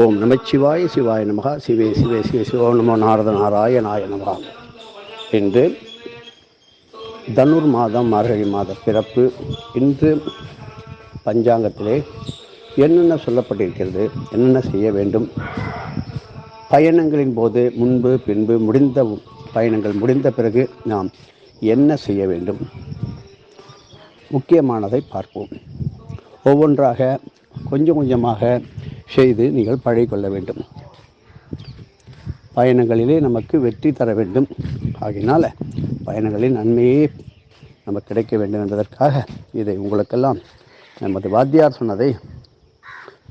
ஓம் நமச்சிவாய சிவாய நமகா சிவே சிவே சிவே சிவோ. நமோ நாரத நாராயணாய நமகா என்று தனுர் மாதம் மார்கழி மாத பிறப்பு. இன்று பஞ்சாங்கத்திலே என்னென்ன சொல்லப்பட்டிருக்கிறது என்னென்ன செய்ய வேண்டும் பயணங்களின் போது முன்பு பின்பு முடிந்த பயணங்கள் முடிந்த பிறகு நாம் என்ன செய்ய வேண்டும் முக்கியமானதை பார்ப்போம். ஒவ்வொன்றாக கொஞ்சம் கொஞ்சமாக செய்து நீங்கள் பழகிக்கொள்ள வேண்டும். பயணங்களிலே நமக்கு வெற்றி தர வேண்டும். ஆகினால பயணங்களின் நன்மையே நமக்கு கிடைக்க வேண்டும் என்பதற்காக இதை உங்களுக்கெல்லாம் நமது வாத்தியார் சொன்னதை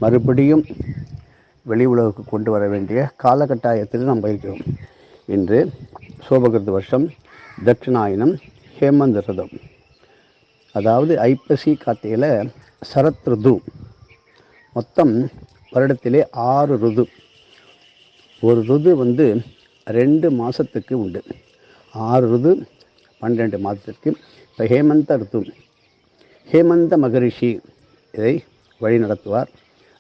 மறுபடியும் வெளி உலகுக்கு கொண்டு வர வேண்டிய காலகட்டாயத்தில் நாம் இருக்கிறோம் இன்று சோபகிருத வருஷம் தட்சிணாயனம் ஹேமந்த ரதம் அதாவது ஐப்பசி கார்த்திகையில் சரத் ருது மொத்தம் வருடத்திலே ஆறு ருது. ஒரு ருது வந்து ரெண்டு மாதத்துக்கு உண்டு. ஆறு ருது பன்னெண்டு மாதத்திற்கு. இப்போ ஹேமந்த ருது. ஹேமந்த மகரிஷி இதை வழிநடத்துவார்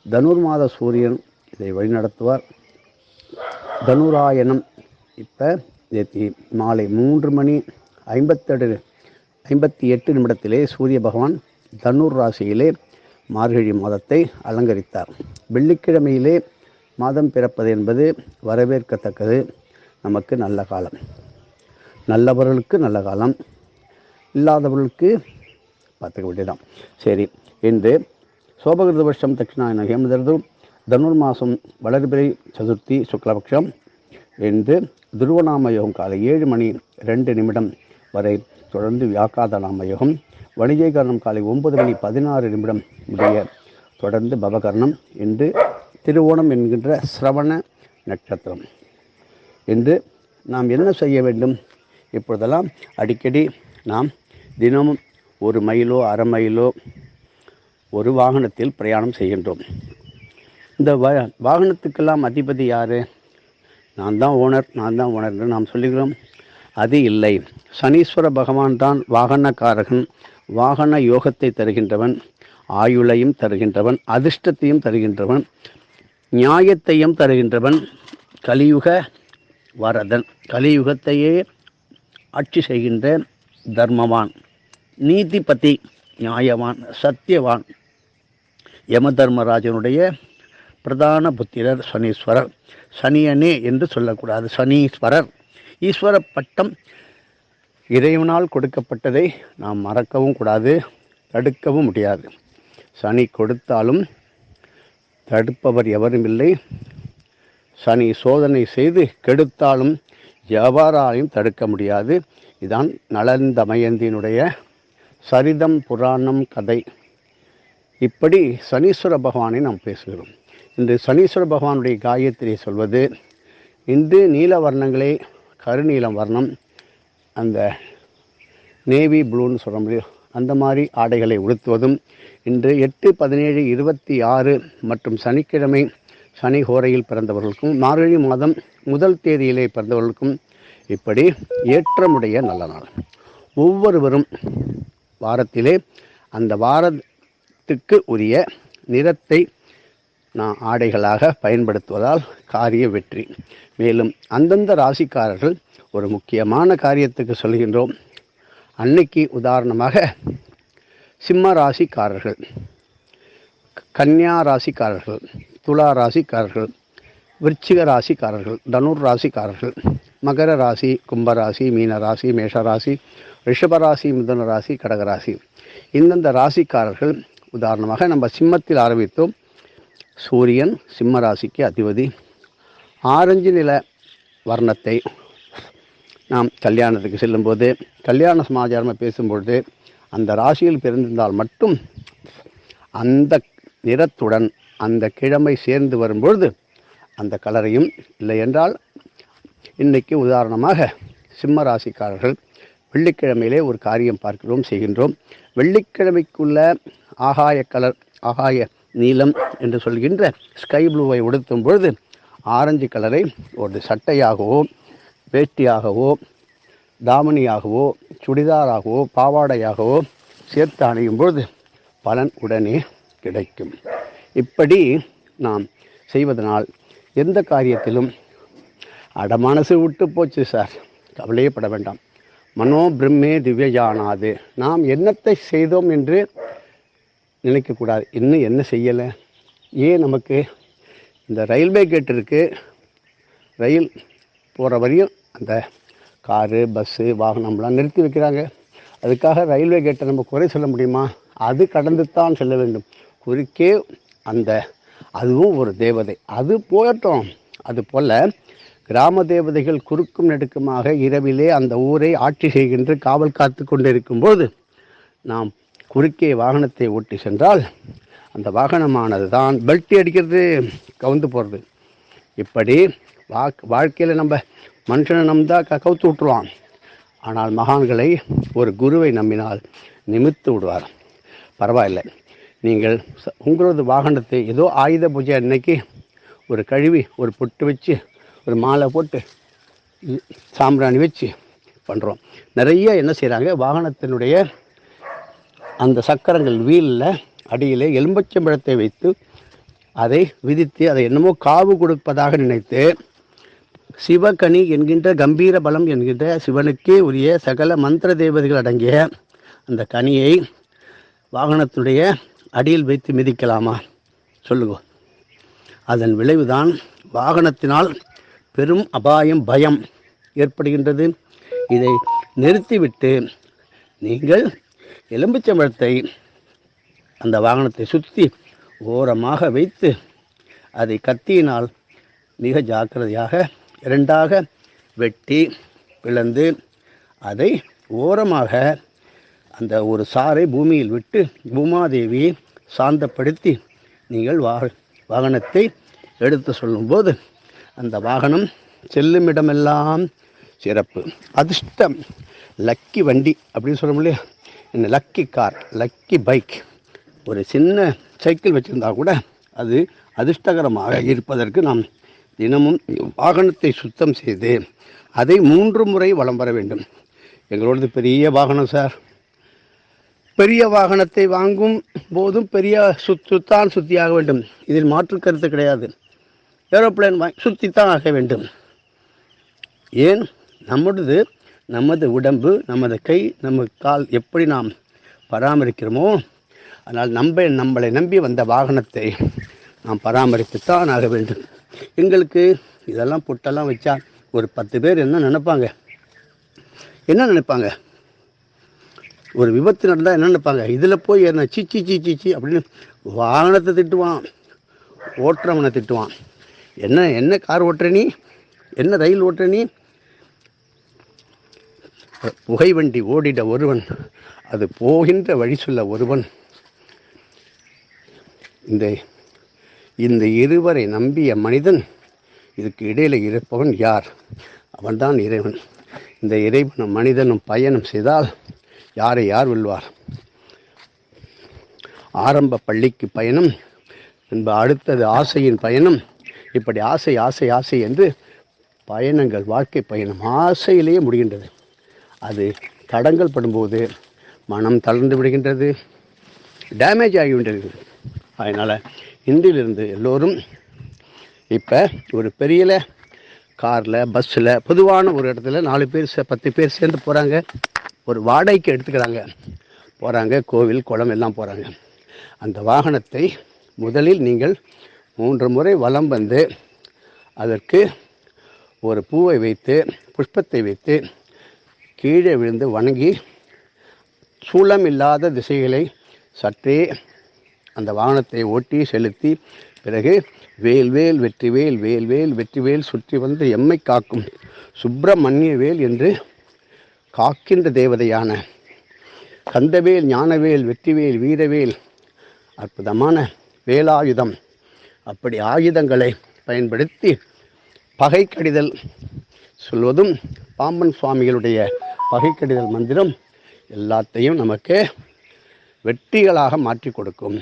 தனுர்மாத தனுர் மாத சூரியன் இதை வழிநடத்துவார் தனுராயணம் இப்போ நேற்று மாலை மூன்று மணி ஐம்பத்தெடு ஐம்பத்தி எட்டு நிமிடத்திலே சூரிய பகவான் தனுர் ராசியிலே மார்கழி மாதத்தை அலங்கரித்தார். வெள்ளிக்கிழமையிலே மாதம் பிறப்பது என்பது வரவேற்கத்தக்கது. நமக்கு நல்ல காலம். நல்லவர்களுக்கு நல்ல காலம். இல்லாதவர்களுக்கு பார்த்துக்க வேண்டியதான் சரி இன்று சோபகிருத வருஷம் தட்சிணாயன ஹேமதர்து தனுர்மாசம் வளர்பிறை சதுர்த்தி சுக்லபக்ஷம். என்று துருவநாம யோகம் காலை ஏழு மணி ரெண்டு நிமிடம் வரை தொடர்ந்து வியாக்காத நாம யோகம். வணிகீகரணம் காலை ஒன்பது மணி பதினாறு நிமிடம் உடைய தொடர்ந்து பவகர்ணம். என்று திருவோணம் என்கின்ற சிரவண நட்சத்திரம். என்று நாம் என்ன செய்ய வேண்டும்? இப்பொழுதெல்லாம் அடிக்கடி நாம் தினமும் ஒரு மைலோ அரை மைலோ ஒரு வாகனத்தில் பிரயாணம் செய்கின்றோம். இந்த வ வாகனத்துக்கெல்லாம் அதிபதி யார்? நான் தான் ஓனர் நான் தான் ஓனர் என்று நாம் சொல்லுகிறோம். அது இல்லை. சனீஸ்வர பகவான் தான் வாகனக்காரகன். வாகன யோகத்தை தருகின்றவன் ஆயுளையும் தருகின்றவன் அதிர்ஷ்டத்தையும் தருகின்றவன் நியாயத்தையும் தருகின்றவன் கலியுக வரதன். கலியுகத்தையே ஆட்சி செய்கின்ற தர்மவான் நீதிபதி நியாயவான் சத்தியவான். யம தர்மராஜனுடைய பிரதான புத்திரர் சனீஸ்வரர். சனியனே என்று சொல்லக்கூடாது சனீஸ்வரர். ஈஸ்வர பட்டம் இறைவனால் கொடுக்கப்பட்டதை நாம் மறக்கவும் கூடாது தடுக்கவும் முடியாது. சனி கொடுத்தாலும் தடுப்பவர் எவரும் இல்லை. சனி சோதனை செய்து கெடுத்தாலும் எவராலையும் தடுக்க முடியாது. இதான் நலந்தமயந்தினுடைய சரிதம் புராணம் கதை. இப்படி சனீஸ்வர பகவானை நாம் பேசுகிறோம். இன்று சனீஸ்வர பகவானுடைய காயத்திரியை சொல்வது இன்று நீல வர்ணங்களே கருநீலம் வர்ணம் அந்த நேவி ப்ளூன்னு சொல்ல முடியும் அந்த மாதிரி ஆடைகளை உடுத்துவதும் இன்று எட்டு பதினேழு இருபத்தி ஆறு மற்றும் சனிக்கிழமை சனி ஹோரையில் பிறந்தவர்களுக்கும் மார்கழி மாதம் முதல் தேதியிலே பிறந்தவர்களுக்கும் இப்படி ஏற்றமுடைய நல்ல நாள். ஒவ்வொருவரும் வாரத்திலே அந்த வாரத்துக்கு உரிய நிறத்தை நான் ஆடைகளாக பயன்படுத்துவதால் காரிய வெற்றி. மேலும் அந்தந்த ராசிக்காரர்கள் ஒரு முக்கியமான காரியத்துக்கு சொல்கின்றோம். அன்னைக்கு உதாரணமாக சிம்ம ராசிக்காரர்கள் கன்னியா ராசிக்காரர்கள் துலா ராசிக்காரர்கள் விருச்சிக ராசிக்காரர்கள் தனுர் ராசிக்காரர்கள் மகர ராசி கும்பராசி மீன ராசி மேஷ ராசி ரிஷபராசி மிதுன ராசி கடகராசி இந்தந்த ராசிக்காரர்கள் உதாரணமாக நம்ம சிம்மத்தில் ஆரம்பித்தோம். சூரியன் சிம்ம ராசிக்கு அதிபதி. ஆரஞ்சு நில வர்ணத்தை நாம் கல்யாணத்துக்கு செல்லும்போது கல்யாண சமாச்சாரமாக பேசும்பொழுது அந்த ராசியில் பிறந்திருந்தால் மட்டும் அந்த நிறத்துடன் அந்த கிழமை சேர்ந்து வரும்பொழுது அந்த கலரையும் இல்லை என்றால் இன்றைக்கு உதாரணமாக சிம்ம ராசிக்காரர்கள் வெள்ளிக்கிழமையிலே ஒரு காரியம் பார்க்கிறோம் செய்கின்றோம். வெள்ளிக்கிழமைக்குள்ள ஆகாய கலர் ஆகாய நீலம் என்று சொல்கின்ற ஸ்கை ப்ளூவை உடுத்தும் பொழுது ஆரஞ்சு கலரை ஒரு சட்டையாகவோ வேட்டியாகவோ தாமணியாகவோ சுடிதாராகவோ பாவாடையாகவோ சேர்த்து அணியும் பொழுது பலன் உடனே கிடைக்கும். இப்படி நாம் செய்வதனால் எந்த காரியத்திலும் அடமானசு விட்டு போச்சு சார் கவலையப்பட வேண்டாம். மனோ பிரம்மே திவ்யானாது நாம் என்னத்தை செய்தோம் என்று நினைக்கக்கூடாது. இன்னும் என்ன செய்யலை? ஏன் நமக்கு இந்த ரயில்வே கேட் இருக்குது ரயில் போகிற வரையும் அந்த காரு பஸ்ஸு வாகனம்லாம் நிறுத்தி வைக்கிறாங்க. அதுக்காக ரயில்வே கேட்டை நம்ம குறை சொல்ல முடியுமா? அது கடந்து தான் செல்ல வேண்டும். குறுக்கே அந்த அதுவும் ஒரு தேவதை. அது போயிட்டோம் அது போல் கிராம தேவதைகள் குறுக்கும் நெடுக்குமாக இரவிலே அந்த ஊரை ஆட்சி செய்கின்ற காவல் காத்து கொண்டிருக்கும்போது நாம் குறுக்கே வாகனத்தை ஓட்டி சென்றால் அந்த வாகனமானது தான் பெல்ட் அடிக்கிறது கவுந்து போகிறது இப்படி வா வாழ்க்கையில் நம்ம மனுஷனை நம்பா க கவுத்து விட்டுருவான். ஆனால் மகான்களை ஒரு குருவை நம்பினால் நிமித்து விடுவார். பரவாயில்லை. நீங்கள் உங்களது வாகனத்தை ஏதோ ஆயுத பூஜை அன்னைக்கு ஒரு கழுவி ஒரு பொட்டு வச்சு ஒரு மாலை போட்டு சாம்பிராணி வச்சு பண்ணுறோம் நிறைய என்ன செய்கிறாங்க வாகனத்தினுடைய அந்த சக்கரங்கள் வீலில் அடியிலே எலும்பச்சம்பழத்தை வைத்து அதை விதித்து அதை என்னமோ காவு கொடுப்பதாக நினைத்து சிவகனி என்கின்ற கம்பீர பலம் என்கின்ற சிவனுக்கே உரிய சகல மந்திர தேவதைகள் அடங்கிய அந்த கனியை வாகனத்துடைய அடியில் வைத்து மிதிக்கலாமா? சொல்லுங்க. அதன் விளைவுதான் வாகனத்தினால் பெரும் அபாயம் பயம் ஏற்படுகின்றது. இதை நிறுத்திவிட்டு நீங்கள் எலும்புச்சம்பழத்தை அந்த வாகனத்தை சுற்றி ஓரமாக வைத்து அதை கத்தியினால் மிக ஜாக்கிரதையாக இரண்டாக வெட்டி பிளந்து அதை ஓரமாக அந்த ஒரு சாரை பூமியில் விட்டு பூமாதேவியை சாந்தப்படுத்தி நீங்கள் வா வாகனத்தை எடுத்து சொல்லும்போது அந்த வாகனம் செல்லும் இடமெல்லாம் சிறப்பு. அதிர்ஷ்டம் லக்கி வண்டி அப்படின்னு சொல்ல முடியல இந்த லக்கி கார் லக்கி பைக் ஒரு சின்ன சைக்கிள் வச்சுருந்தா கூட அது அதிர்ஷ்டகரமாக இருப்பதற்கு நாம் தினமும் வாகனத்தை சுத்தம் செய்து அதை மூன்று முறை வலம் வர வேண்டும். எங்களோடது பெரிய வாகனம் சார். பெரிய வாகனத்தை வாங்கும் போதும் பெரிய சுத் சுத்தான் சுத்தியாக வேண்டும். இதில் மாற்று கருத்து கிடையாது. ஏரோப்ளேன் வாங்கி சுத்தித்தான் ஆக வேண்டும். ஏன்? நம்முடையது நமது உடம்பு நமது கை நம்ம கால் எப்படி நாம் பராமரிக்கிறோமோ அதனால் நம்ப நம்மளை நம்பி வந்த வாகனத்தை நாம் பராமரித்துத்தான் ஆக வேண்டும். எங்களுக்கு இதெல்லாம் புட்டெல்லாம் வச்சா ஒரு பத்து பேர் என்ன நினைப்பாங்க? என்ன நினைப்பாங்க? ஒரு விபத்து நடந்தால் என்ன நினைப்பாங்க? இதில் போய் என்ன சீச்சி சீச்சி சீ அப்படின்னு வாகனத்தை திட்டுவான் ஓட்டுறவனை திட்டுவான். என்ன என்ன கார் ஓட்டுற நீ? என்ன ரயில் ஓட்டுற நீ? புகை வண்டி ஓடிட ஒருவன் அது போகின்ற வழி சொல்ல ஒருவன். இந்த இந்த இருவரை நம்பிய மனிதன் இதுக்கு இடையில் இருப்பவன் யார்? அவன்தான் இறைவன். இந்த இறைவனும் மனிதனும் பயணம் செய்தால் யாரை யார் வெல்வார்? ஆரம்ப பள்ளிக்கு பயணம் என்ப அடுத்தது ஆசையின் பயணம். இப்படி ஆசை ஆசை ஆசை என்று பயணங்கள் வாழ்க்கை பயணம் ஆசையிலேயே முடிகின்றது. அது தடங்கள் படும்போது மனம் தளர்ந்து விடுகின்றது. டேமேஜ் ஆகிவிட்டது அதனால் இன்றிலிருந்து எல்லோரும் இப்போ ஒரு பெரிய காரில் பஸ்ஸில் பொதுவான ஒரு இடத்துல நாலு பேர் பத்து பேர் சேர்ந்து போகிறாங்க ஒரு வாடகைக்கு எடுத்துக்கிறாங்க. போகிறாங்க கோவில் குளம் எல்லாம் போகிறாங்க அந்த வாகனத்தை முதலில் நீங்கள் மூன்று முறை வலம் வந்து அதற்கு ஒரு பூவை வைத்து புஷ்பத்தை வைத்து கீழே விழுந்து வணங்கி சூளம் இல்லாத திசைகளை சற்றே அந்த வாகனத்தை ஓட்டி செலுத்தி பிறகு வேல் வேல் வெற்றிவேல் வேல் வேல் வெற்றிவேல் சுற்றி வந்து எம்மை காக்கும் சுப்பிரமணிய வேல் என்று காக்கின்ற தேவதையான கந்தவேல் ஞானவேல் வெற்றிவேல் வீரவேல் அற்புதமான வேலாயுதம். அப்படி ஆயுதங்களை பயன்படுத்தி பகை கடிதல் சொல்வதும் பாம்பன் சுவாமிகளுடைய பகை மந்திரம் எல்லாத்தையும் நமக்கு வெற்றிகளாக மாற்றி கொடுக்கும்.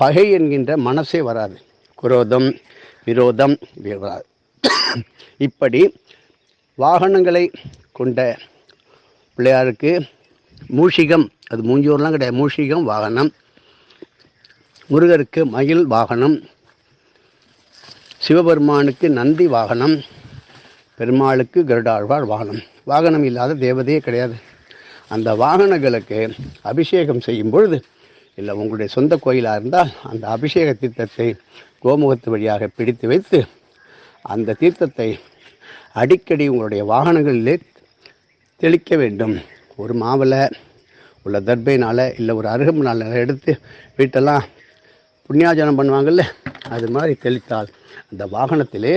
பகை என்கின்ற மனசே வராது. குரோதம் விரோதம் இப்படி வராது இப்படி வாகனங்களை கொண்ட பிள்ளையாருக்கு மூஷிகம் அது மூஞ்சூர்லாம் கிடையாது மூஷிகம் வாகனம் முருகருக்கு மயில் வாகனம் சிவபெருமானுக்கு நந்தி வாகனம் பெருமாளுக்கு கருடாழ்வார் வாகனம். வாகனம் இல்லாத தேவதையே கிடையாது. அந்த வாகனங்களுக்கு அபிஷேகம் செய்யும் பொழுது இல்லை உங்களுடைய சொந்த கோயிலாக இருந்தால் அந்த அபிஷேக தீர்த்தத்தை கோமுகத்து வழியாக பிடித்து வைத்து அந்த தீர்த்தத்தை அடிக்கடி உங்களுடைய வாகனங்களிலே தெளிக்க வேண்டும். ஒரு மாவில் உள்ள தர்பைனால் இல்லை ஒரு அருகம்புனால் எடுத்து வீட்டெல்லாம் புண்ணியாஜனம் பண்ணுவாங்கல்ல அது மாதிரி தெளித்தால் அந்த வாகனத்திலே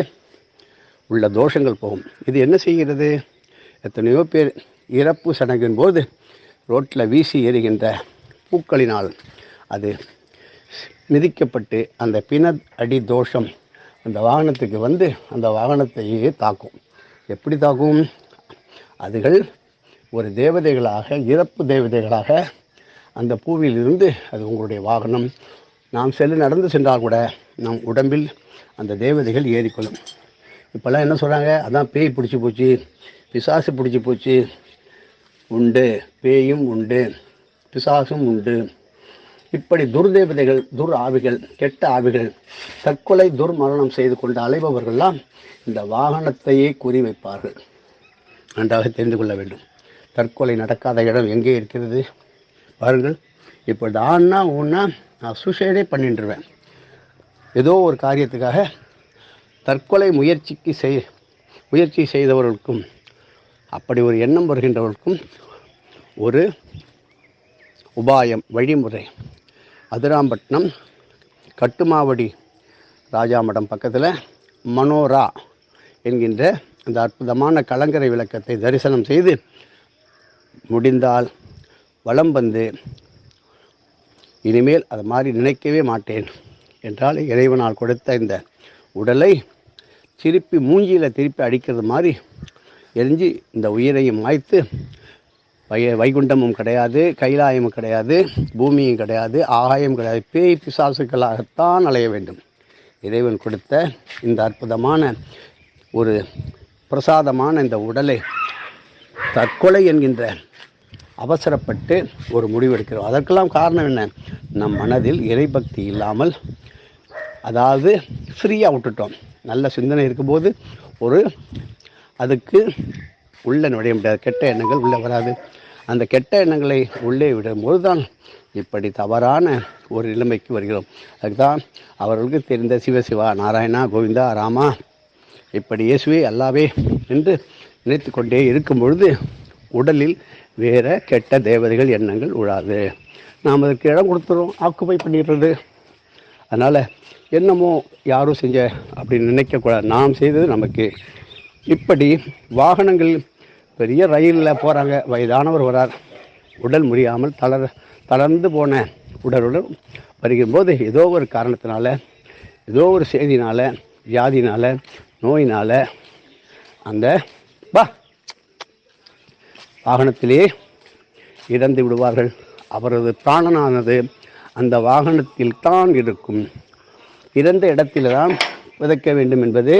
உள்ள தோஷங்கள் போகும். இது என்ன செய்கிறது? எத்தனையோ பேர் இறப்பு சடங்கின் போது ரோட்டில் வீசி எறிகின்ற பூக்களினால் அது மிதிக்கப்பட்டு அந்த பிண அடி தோஷம் அந்த வாகனத்துக்கு வந்து அந்த வாகனத்தையே தாக்கும். எப்படி தாக்கும்? அதுகள் ஒரு தேவதைகளாக இறப்பு தேவதைகளாக அந்த பூவிலிருந்து அது உங்களுடைய வாகனம். நாம் செல்லு நடந்து சென்றால் கூட நம் உடம்பில் அந்த தேவதைகள் ஏறிக்கொள்ளும். இப்போல்லாம் என்ன சொல்கிறாங்க அதான் பேய் பிடிச்சி போச்சு. பிசாசு பிடிச்சி போச்சு. உண்டு. பேயும் உண்டு. பிசாசும் உண்டு. இப்படி துர்தேவதைகள் துர் ஆவிகள் கெட்ட ஆவிகள் தற்கொலை துர்மரணம் செய்து கொண்டு அலைபவர்கள்லாம் இந்த வாகனத்தையே குறிவைப்பார்கள் நன்றாக தெரிந்து கொள்ள வேண்டும். தற்கொலை நடக்காத இடம் எங்கே இருக்கிறது? பாருங்கள். இப்போ ஆனா ஊன்னா நான் சூசைடே பண்ணிட்டுருவேன் ஏதோ ஒரு காரியத்துக்காக தற்கொலை முயற்சிக்கு செய் முயற்சி செய்தவர்களுக்கும் அப்படி ஒரு எண்ணம் வருகின்றவர்களுக்கும் ஒரு உபாயம் வழிமுறை. அதிராம்பட்டினம் கட்டுமாவடி ராஜாமடம் பக்கத்தில் மனோரா என்கின்ற அந்த அற்புதமான கலங்கரை விளக்கத்தை தரிசனம் செய்து முடிந்தால் வலம் வந்து இனிமேல் அது மாதிரி நினைக்கவே மாட்டேன் என்றால் இறைவனால் கொடுத்த இந்த உடலை திருப்பி மூஞ்சியில் திருப்பி அடிக்கிறது மாதிரி எரிஞ்சு இந்த உயிரையும் மாய்த்து வை வைகுண்டமும் கிடையாது கைலாயமும் கிடையாது பூமியும் கிடையாது ஆகாயம் கிடையாது பேய் பிசாசுக்களாகத்தான் அலைய வேண்டும். இறைவன் கொடுத்த இந்த அற்புதமான ஒரு பிரசாதமான இந்த உடலை தற்கொலை என்கின்ற அவசரப்பட்டு ஒரு முடிவெடுக்கிறோம் அதற்கெல்லாம் காரணம் என்ன? நம் மனதில் இறைபக்தி இல்லாமல் அதாவது ஃப்ரீயாக விட்டுட்டோம். நல்ல சிந்தனை இருக்கும்போது ஒரு அதுக்கு உள்ளே நுழைய முடியாது. கெட்ட எண்ணங்கள் உள்ளே வராது. அந்த கெட்ட எண்ணங்களை உள்ளே விடும்போது தான் இப்படி தவறான ஒரு நிலைமைக்கு வருகிறோம். அதுதான் அவர்களுக்கு தெரிந்த சிவசிவா நாராயணா கோவிந்தா ராமா இப்படி இயேசுவே அல்லாவே என்று நினைத்து கொண்டே இருக்கும் பொழுது உடலில் வேற கெட்ட தேவதைகள் எண்ணங்கள் உழாது நாம் அதற்கு இடம் கொடுத்துறோம் ஆக்குப்பை பண்ணிடுறது. அதனால் என்னமோ யாரும் செஞ்ச அப்படின்னு நினைக்கக்கூடாது. நாம் செய்தது நமக்கு இப்படி வாகனங்கள் பெரிய ரயிலில் போகிறாங்க வயதானவர் வரார். உடல் முடியாமல் தளர் தளர்ந்து போன உடலுடன் வருகிம்போது ஏதோ ஒரு காரணத்தினால ஏதோ ஒரு செய்தினால் வியாதினால் நோயினால் அந்த பா வாகனத்திலே இறந்து விடுவார்கள். அவரது பிராணனானது அந்த வாகனத்தில் தான் இருக்கும். இறந்த இடத்தில்தான் விதைக்க வேண்டும் என்பது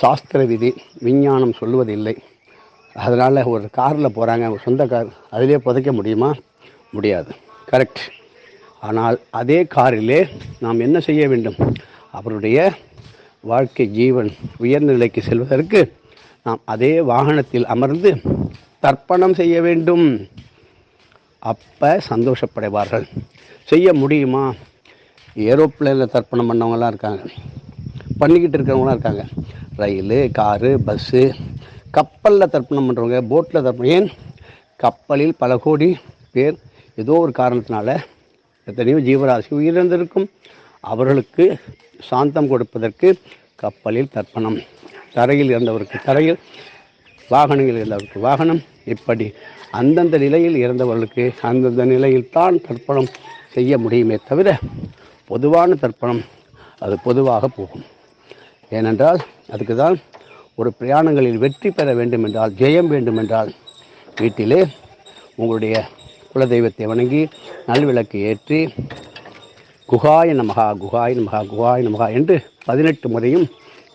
சாஸ்திர விதி விஞ்ஞானம் சொல்லுவதில்லை. அதனால் ஒரு காரில் போகிறாங்க ஒரு சொந்த கார் அதிலே புதைக்க முடியுமா? முடியாது. கரெக்ட் ஆனால் அதே காரிலே நாம் என்ன செய்ய வேண்டும்? அவருடைய வாழ்க்கை ஜீவன் உயர்ந்த நிலைக்கு செல்வதற்கு நாம் அதே வாகனத்தில் அமர்ந்து தர்ப்பணம் செய்ய வேண்டும். அப்போ சந்தோஷப்படைவார்கள். செய்ய முடியுமா? ஏரோப்ளேனில் தர்ப்பணம் பண்ணவங்களாம் இருக்காங்க. பண்ணிக்கிட்டு இருக்கிறவங்களாம் இருக்காங்க. ரயில் காரு பஸ்ஸு கப்பலில் தர்ப்பணம் பண்ணுறவங்க போட்டில் தர்ப்பணம். ஏன்? கப்பலில் பல கோடி பேர் ஏதோ ஒரு காரணத்தினால எத்தனையோ ஜீவராசி உயிரிழந்திருக்கும். அவர்களுக்கு சாந்தம் கொடுப்பதற்கு கப்பலில் தர்ப்பணம். தரையில் இருந்தவருக்கு தரையில் வாகனங்கள் இருந்தவருக்கு வாகனம். இப்படி அந்தந்த நிலையில் இறந்தவர்களுக்கு அந்தந்த நிலையில் தான் தர்ப்பணம் செய்ய முடியுமே தவிர பொதுவான தர்ப்பணம் அது பொதுவாக போகும். ஏனென்றால் அதுக்கு தான் ஒரு பிரயாணங்களில் வெற்றி பெற வேண்டுமென்றால் ஜெயம் வேண்டுமென்றால் வீட்டிலே உங்களுடைய குலதெய்வத்தை வணங்கி நல்விளக்கு ஏற்றி குகாய நமகா குகாய நமகா குகாய நமகா என்று பதினெட்டு முறையும்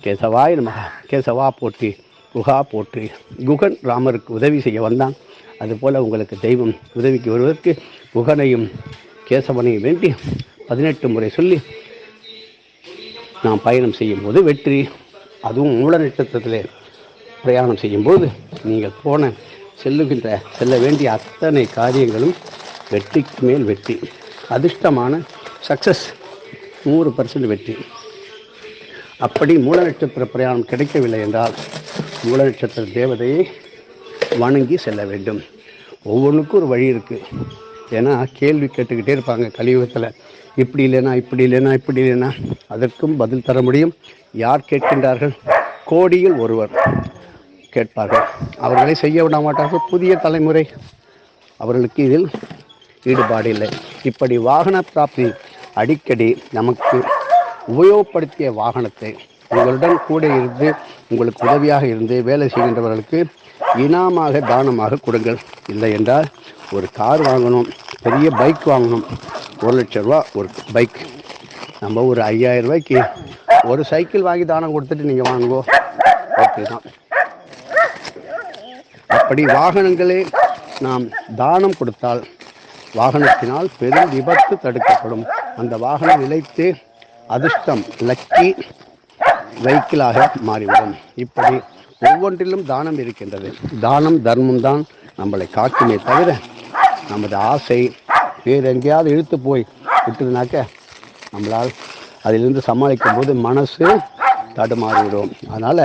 கேசவாய நமகா கேசவா போற்றி குகா போற்றி குகன் ராமருக்கு உதவி செய்ய வந்தான். அதுபோல் உங்களுக்கு தெய்வம் உதவிக்கு வருவதற்கு குகனையும் கேசவனையும் வேண்டி பதினெட்டு முறை சொல்லி நாம் பயணம் செய்யும்போது வெற்றி அதுவும் மூல நட்சத்திரத்தில் பிரயாணம் செய்யும்போது நீங்கள் போன செல்லுகின்ற செல்ல வேண்டிய அத்தனை காரியங்களும் வெற்றிக்கு மேல் வெற்றி. அதிர்ஷ்டமான சக்சஸ் நூறு பர்சன்ட் வெற்றி. அப்படி மூல நட்சத்திர பிரயாணம் கிடைக்கவில்லை என்றால் மூல நட்சத்திர தேவதையை வணங்கி செல்ல வேண்டும். ஒவ்வொன்றுக்கும் ஒரு வழி இருக்குது ஏன்னா கேள்வி கேட்டுக்கிட்டே இருப்பாங்க கலியுகத்தில் இப்படி இல்லைனா இப்படி இல்லைனா இப்படி இல்லைனா அதற்கும் பதில் தர முடியும். யார் கேட்கின்றார்கள்? கோடியில் ஒருவர் கேட்பார்கள். அவர்களை செய்ய விட மாட்டார்கள். புதிய தலைமுறை அவர்களுக்கு இதில் ஈடுபாடு இல்லை. இப்படி வாகன பிராப்தி அடிக்கடி நமக்கு உபயோகப்படுத்திய வாகனத்தை உங்களுடன் கூட இருந்து உங்களுக்கு உதவியாக இருந்து வேலை செய்கின்றவர்களுக்கு இனாமாக தானமாக கொடுங்கள். இல்லை என்றால் ஒரு கார் வாங்கணும் பெரிய பைக் வாங்கணும் ஒரு லட்ச ரூபா ஒரு பைக். நம்ம ஒரு ஐயாயிரம் ரூபாய்க்கு ஒரு சைக்கிள் வாங்கி தானம் கொடுத்துட்டு நீங்கள் வாங்குவோ ஓகே தான். அப்படி வாகனங்களே நாம் தானம் கொடுத்தால் வாகனத்தினால் பெரும் விபத்து தடுக்கப்படும். அந்த வாகனம் நிலைத்து அதிர்ஷ்டம் லக்கி வெஹிக்கிளாக மாறிவிடும். இப்படி ஒவ்வொன்றிலும் தானம் இருக்கின்றது. தானம் தர்மம் தான் நம்மளை காக்குமே தவிர நமது ஆசை வேறு எங்கேயாவது இழுத்து போய் விட்டுதுனாக்க நம்மளால் அதிலிருந்து சமாளிக்கும் போது மனசு தடுமாறிவிடும். அதனால்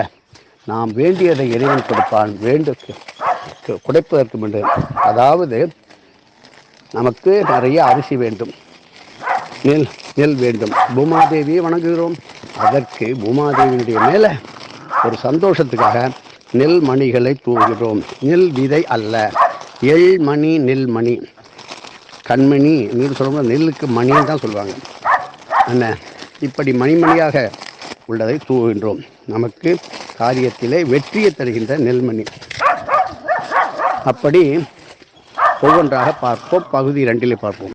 நாம் வேண்டியதை இறைவன் கொடுப்பான். வேண்டு குடைப்பதற்கு முன்பு. அதாவது நமக்கு நிறைய அரிசி வேண்டும். நெல் நெல் வேண்டும். பூமாதேவியை வணங்குகிறோம். அதற்கு பூமாதேவியினுடைய மேலே ஒரு சந்தோஷத்துக்காக நெல் மணிகளை தூவுகிறோம். நெல் விதை அல்ல. எள் மணி நெல் மணி கண்மணி நீர் சொல்லும்போது நெல்லுக்கு மணின்னு தான் சொல்லுவாங்க. என்ன இப்படி மணிமணியாக உள்ளதை தூவுகின்றோம். நமக்கு காரியத்திலே வெற்றியை தருகின்ற நெல்மணி. அப்படி ஒவ்வொன்றாக பார்ப்போம் பகுதி ரெண்டிலே பார்ப்போம்.